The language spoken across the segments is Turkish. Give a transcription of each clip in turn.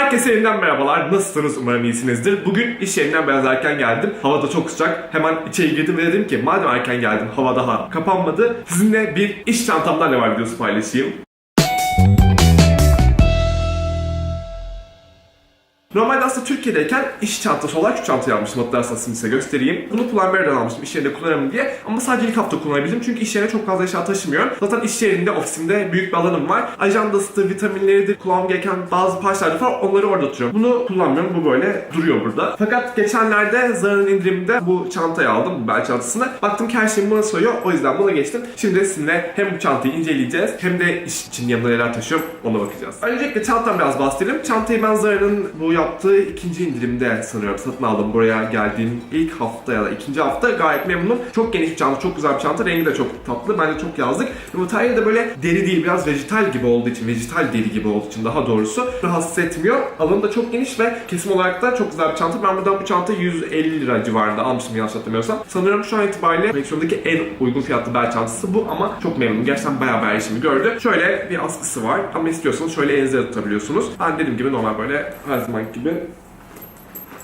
Herkese yeniden merhabalar. Nasılsınız? Umarım iyisinizdir. Bugün iş yerinden biraz erken geldim. Hava da çok sıcak. Hemen içeri girdim ve dedim ki madem erken geldim hava daha kapanmadı. Sizinle bir iş çantamdan ne var videosu paylaşayım. Normalde aslında Türkiye'deyken iş çantası olarak şu çantayı almıştım. Hatta aslında size göstereyim. Bunu Pull&Bear'dan almıştım iş yerinde kullanırım diye. Ama sadece ilk hafta kullanabildim çünkü iş yerine çok fazla eşya taşımıyorum. Zaten iş yerinde, ofisimde büyük bir alanım var. Ajandasıdır, vitaminleridir, kullanmam gereken bazı parçalar var. Onları orada tutuyorum. Bunu kullanmıyorum. Bu böyle duruyor burada. Fakat geçenlerde Zara'nın indiriminde bu çantayı aldım. Bu bel çantasını. Baktım ki her şeyim buna soyuyor. O yüzden buna geçtim. Şimdi sizinle hem bu çantayı inceleyeceğiz hem de iş için yanında neler taşıyorum ona bakacağız. Öncelikle çantam biraz bahsedelim. Çantayı ben Zara'nın bu yaptığı ikinci indirimde sanıyorum satın aldım. Buraya geldiğim ilk hafta ya da ikinci hafta gayet memnunum. Çok geniş bir çanta, çok güzel bir çanta. Rengi de çok tatlı. Bence çok yazlık. Ve materyali de böyle deri değil, biraz vejetal gibi olduğu için, vejetal deri gibi olduğu için daha doğrusu rahatsız etmiyor. Alanı da çok geniş ve kesim olarak da çok güzel bir çanta. Ben buradan bu çantayı 150 lira civarında almıştım yanlış hatırlamıyorsam. Sanıyorum şu an itibariyle koleksiyondaki en uygun fiyatlı bel çantası bu ama çok memnunum. Gerçekten bayağı bayağı işimi gördü. Şöyle bir askısı var ama istiyorsanız şöyle elinizde de tutabiliyorsunuz. Ben dediğim gibi normal böyle her zaman gibi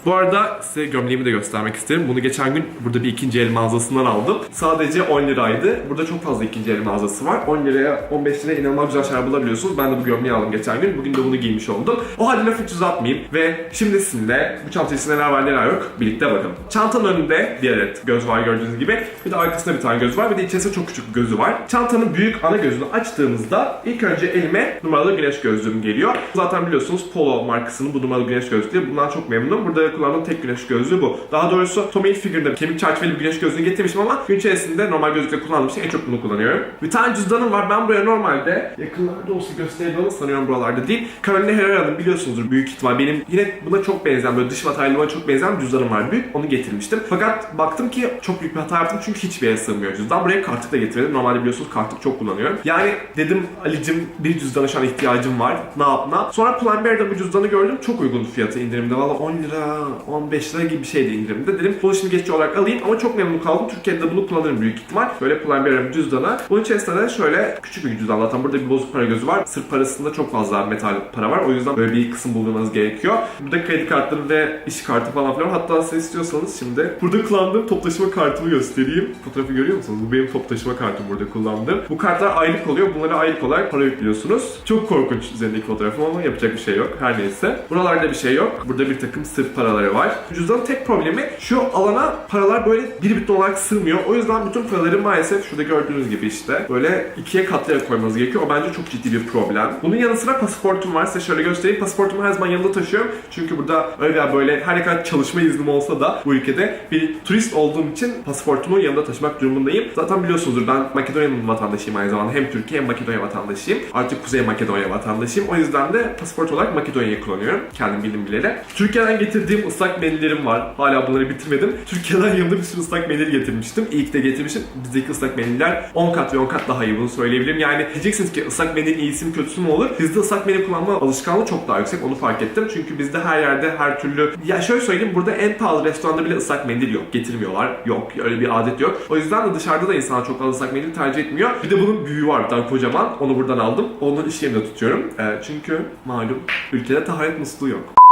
bu arada size gömleğimi de göstermek isterim. Bunu geçen gün burada bir ikinci el mağazasından aldım. Sadece 10 liraydı. Burada çok fazla ikinci el mağazası var. 10 liraya, 15 liraya inanılmaz güzel şeyler bulabiliyorsunuz. Ben de bu gömleği aldım geçen gün. Bugün de bunu giymiş oldum. O halde lafı hiç uzatmayayım. Ve şimdi sizinle bu çantanın içinde neler var neler yok birlikte bakalım. Çantanın önünde bir adet göz var gördüğünüz gibi. Bir de arkasında bir tane göz var. Bir de içerisinde çok küçük bir gözü var. Çantanın büyük ana gözünü açtığımızda ilk önce elime numaralı güneş gözlüğüm geliyor. Zaten biliyorsunuz Polo markasının bu numaralı güneş gözlüğü. Bundan çok memnunum. Burada kullandığım tek güneş gözlüğü bu. Daha doğrusu Tommy Hilfiger'da kemik çerçeveli bir güneş gözlüğü getirmişim ama gün içerisinde normal gözlükle kullandığım için en çok bunu kullanıyorum. Bir tane cüzdanım var. Ben buraya normalde yakınlarda olsa gösterebilirim sanıyorum buralarda değil. Carolina Herrera'nın biliyorsunuzdur büyük ihtimal. Benim yine buna çok benzeyen böyle dış materyalime çok benzeyen bir cüzdanım var büyük. Onu getirmiştim. Fakat baktım ki çok büyük bir hata yaptım çünkü hiçbir yere sığmıyor cüzdan. Buraya kartlık da getirmedim. Normalde biliyorsunuz kartlık çok kullanıyorum. Yani dedim Ali'cim bir cüzdana şu an ihtiyacım var. Ne yap ne yap. Sonra Pull&Bear'da bu cüzdanı gördüm. Çok uygun fiyatı indirimde. Valla 10 lira, 15 lira gibi bir şeydi indirimde. Dedim bunu şimdi geçici olarak alayım ama çok memnun kaldım. Türkiye'de bunu kullanırım büyük ihtimal. Böyle Pull&Bear'ın cüzdana. Bunun içerisinde de şöyle küçük bir cüzdan. Zaten burada bir bozuk para gözü var. Sırf parasında çok fazla metal para var. O yüzden böyle bir kısım bulmanız gerekiyor. Burada kredi kartları ve iş kartı falan filan. Hatta siz istiyorsanız şimdi burada kullandığım top kartımı göstereyim. Fotoğrafı görüyor musunuz? Bu benim top taşıma kartım burada kullandığım. Bu kartlar aylık oluyor. Bunlara aylık olarak para yüklüyorsunuz. Çok korkunç üzerindeki fotoğrafım ama yapacak bir şey yok. Her neyse. Buralarda bir şey yok. Burada bir takım sırf paraları var. Cüzdanın tek problemi şu alana paralar böyle bir bütün olarak sığmıyor. O yüzden bütün paraları maalesef şurada gördüğünüz gibi işte böyle ikiye katlayarak koymanız gerekiyor. O bence çok ciddi bir problem. Bunun yanı sıra pasaportum var. Size şöyle göstereyim. Pasaportumu her zaman yanımda taşıyorum. Çünkü burada öyle böyle her ne kadar çalışma iznim olsa da bu ülkede bir turist olduğum için pasaportumu yanımda taşımak durumundayım. Zaten biliyorsunuzdur ben Makedonya'nın vatandaşıyım aynı zamanda. Hem Türkiye hem Makedonya vatandaşıyım. Artık Kuzey Makedonya vatandaşıyım. O yüzden de pasaport olarak Makedonya'yı kullanıyorum. Kendim bildim bileli. Türkiye'den getirdiğim ıslak mendillerim var. Hala bunları bitirmedim. Türkiye'den yanımda bir sürü ıslak mendil getirmiştim. İyi de getirmişim. Bizdeki ıslak mendiller 10 kat ve 10 kat daha iyi bunu söyleyebilirim. Yani diyeceksiniz ki ıslak mendil iyisi mi kötüsü mü olur? Bizde ıslak mendil kullanma alışkanlığı çok daha yüksek. Onu fark ettim. Çünkü bizde her yerde her türlü... Ya şöyle söyleyeyim burada en pahalı restoranda bile ıslak mendil yok. Getirmiyorlar. Yok. Öyle bir adet yok. O yüzden de dışarıda da insanlar çok fazla ıslak mendil tercih etmiyor. Bir de bunun büyüğü var tane kocaman. Onu buradan aldım. Onun iş yerinde tutuyorum. Ee, çünkü malum ülkede taharet musluğu yok.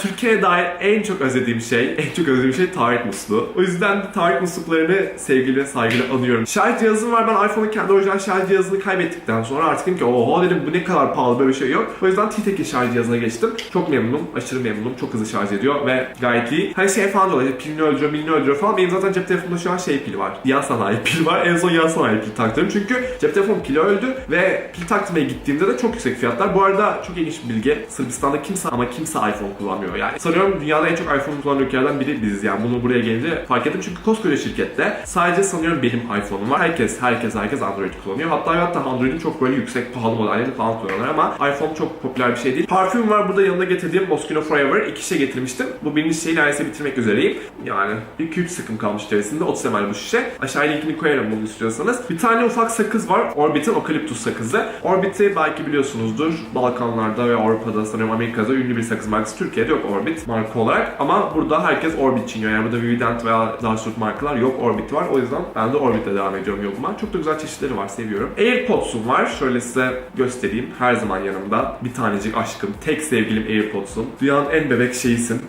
Türkiye'ye dair en çok özlediğim şey, en çok özlediğim şey taharet musluğu. O yüzden de taharet musluklarını sevgiyle, saygıyla anıyorum. Şarj cihazım var. Ben iPhone'un kendi orijinal şarj cihazını kaybettikten sonra artık dedim ki oho dedim bu ne kadar pahalı böyle bir şey yok. O yüzden T-Tek'in şarj cihazına geçtim. Çok memnunum, aşırı memnunum. Çok hızlı şarj ediyor ve gayet iyi. Her şey falan diyorlar. işte Pilini öldürüyor, milini öldürüyor falan. Benim zaten cep telefonumda şu an şey pil var. Yan sanayi pil var. En son yan sanayi pil taktım. Çünkü cep telefonum pili öldü ve pil taktırmaya gittiğimde de çok yüksek fiyatlar. Bu arada çok ilginç bir bilgi. Sırbistan'da kimse ama kimse iPhone kullanmıyor yani. Sanıyorum dünyada en çok iPhone kullanan ülkelerden biri biziz yani. Bunu buraya gelince fark ettim çünkü koskoca şirkette sadece sanıyorum benim iPhone'um var. Herkes, herkes, herkes Android kullanıyor. Hatta hatta Android'in çok böyle yüksek pahalı modelleri falan kullanıyorlar ama iPhone çok popüler bir şey değil. Parfüm var burada yanında getirdiğim Moschino Forever. iki şişe getirmiştim. Bu birinci şişeyi neredeyse bitirmek üzereyim. Yani 2-3 sıkım kalmış içerisinde. 30 ml bu şişe. Aşağıya linkini koyarım bunu istiyorsanız. Bir tane ufak sakız var. Orbit'in Okaliptus sakızı. Orbit'i belki biliyorsunuzdur. Balkanlarda ve Avrupa'da sanıyorum Amerika'da ünlü bir sakız markası. Türkiye'de yok. Orbit marka olarak ama burada herkes Orbit çiniyor. Yani burada Vivident veya çok markalar yok Orbit var. O yüzden ben de Orbit'le devam ediyorum yoluma. Çok da güzel çeşitleri var seviyorum. AirPods'um var. Şöyle size göstereyim. Her zaman yanımda. Bir tanecik aşkım. Tek sevgilim AirPods'um. Dünyanın en bebek şeyisin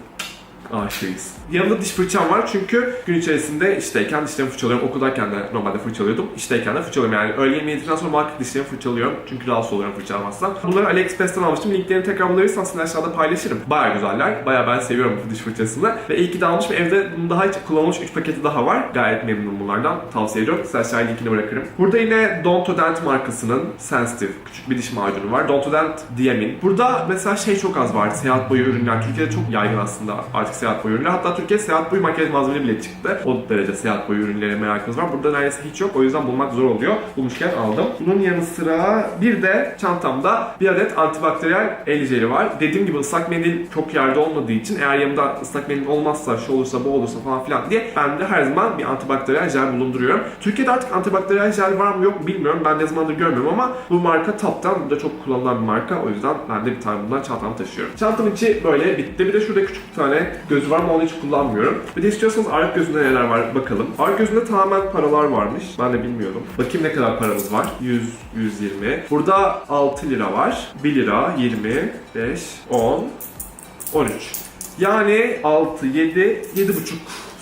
aşığıyız. Yanımda diş fırçam var çünkü gün içerisinde işteyken dişlerimi fırçalıyorum. Okuldayken de normalde fırçalıyordum. İşteyken de fırçalıyorum. Yani öğle yemeği yedikten sonra muhakkak dişlerimi fırçalıyorum. Çünkü rahatsız oluyorum fırçalamazsam. Bunları AliExpress'ten almıştım. Linklerini tekrar bulabilirsiniz aslında aşağıda paylaşırım. Baya güzeller. Baya ben seviyorum bu diş fırçasını. Ve iyi ki de almışım. Evde bunun daha hiç kullanılmış 3 paketi daha var. Gayet memnunum bunlardan. Tavsiye ediyorum. Size aşağıya linkini bırakırım. Burada yine Dontodent markasının Sensitive küçük bir diş macunu var. Dontodent Diamin. Burada mesela şey çok az var. Seyahat boyu ürünler. Türkiye'de çok yaygın aslında artık seyahat boyu ürünler. Hatta Türkiye seyahat boyu makyaj malzemeli bile çıktı. O derece seyahat boyu ürünlere merakınız var. Burada neredeyse hiç yok. O yüzden bulmak zor oluyor. Bulmuşken aldım. Bunun yanı sıra bir de çantamda bir adet antibakteriyel el jeli var. Dediğim gibi ıslak mendil çok yerde olmadığı için eğer yanımda ıslak mendil olmazsa, şu olursa, bu olursa falan filan diye ben de her zaman bir antibakteriyel jel bulunduruyorum. Türkiye'de artık antibakteriyel jel var mı yok mu bilmiyorum. Ben ne zamandır görmüyorum ama bu marka Top'tan. Bu da çok kullanılan bir marka. O yüzden ben de bir tane bundan çantamı taşıyorum. Çantamın içi böyle bitti. Bir de şurada küçük bir tane gözü var ama onu hiç kullanmıyorum. Bir de istiyorsanız arka gözünde neler var bakalım. Arka gözünde tamamen paralar varmış. Ben de bilmiyordum. Bakayım ne kadar paramız var. 100, 120. Burada 6 lira var. 1 lira, 20, 5, 10, 13. Yani 6, 7, 7,5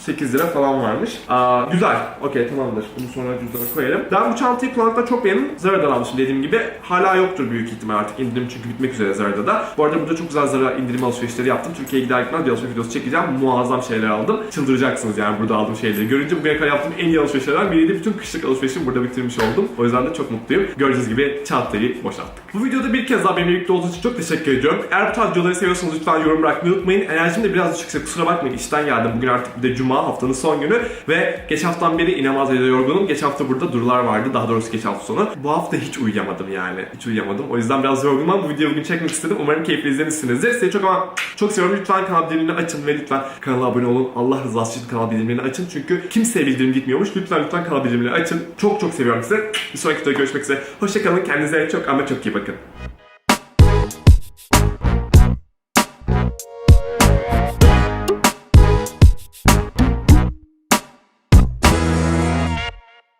8 lira falan varmış. Aa, güzel. Okey tamamdır. Bunu sonra cüzdana koyarım. Ben bu çantayı kullanmaktan çok memnunum. Zara'dan almışım dediğim gibi. Hala yoktur büyük ihtimal artık indirim çünkü bitmek üzere Zara'da da. Bu arada burada çok güzel Zara indirim alışverişleri yaptım. Türkiye'ye gider gitmez bir alışveriş videosu çekeceğim. Muazzam şeyler aldım. Çıldıracaksınız yani burada aldığım şeyleri. Görünce bugüne kadar yaptığım en iyi alışverişlerden biriydi. Bütün kışlık alışverişimi burada bitirmiş oldum. O yüzden de çok mutluyum. Gördüğünüz gibi çantayı boşalttık. Bu videoda bir kez daha benimle birlikte olduğunuz için çok teşekkür ediyorum. Eğer bu tarz videoları seviyorsanız lütfen yorum bırakmayı unutmayın. Enerjim de biraz düşükse kusura bakmayın. İşten geldim. Bugün artık bir de cuma haftanın son günü ve geç haftadan beri inanılmaz derecede yorgunum. Geç hafta burada durular vardı. Daha doğrusu geç hafta sonu. Bu hafta hiç uyuyamadım yani. Hiç uyuyamadım. O yüzden biraz yorgunum ama bu videoyu bugün çekmek istedim. Umarım keyifli izlemişsinizdir. Sizi çok ama çok seviyorum. Lütfen kanal bildirimlerini açın ve lütfen kanala abone olun. Allah rızası için kanal bildirimlerini açın. Çünkü kimseye bildirim gitmiyormuş. Lütfen lütfen kanal bildirimlerini açın. Çok çok seviyorum sizi. Bir sonraki videoda görüşmek üzere. Hoşçakalın. Kendinize çok ama çok iyi bakın.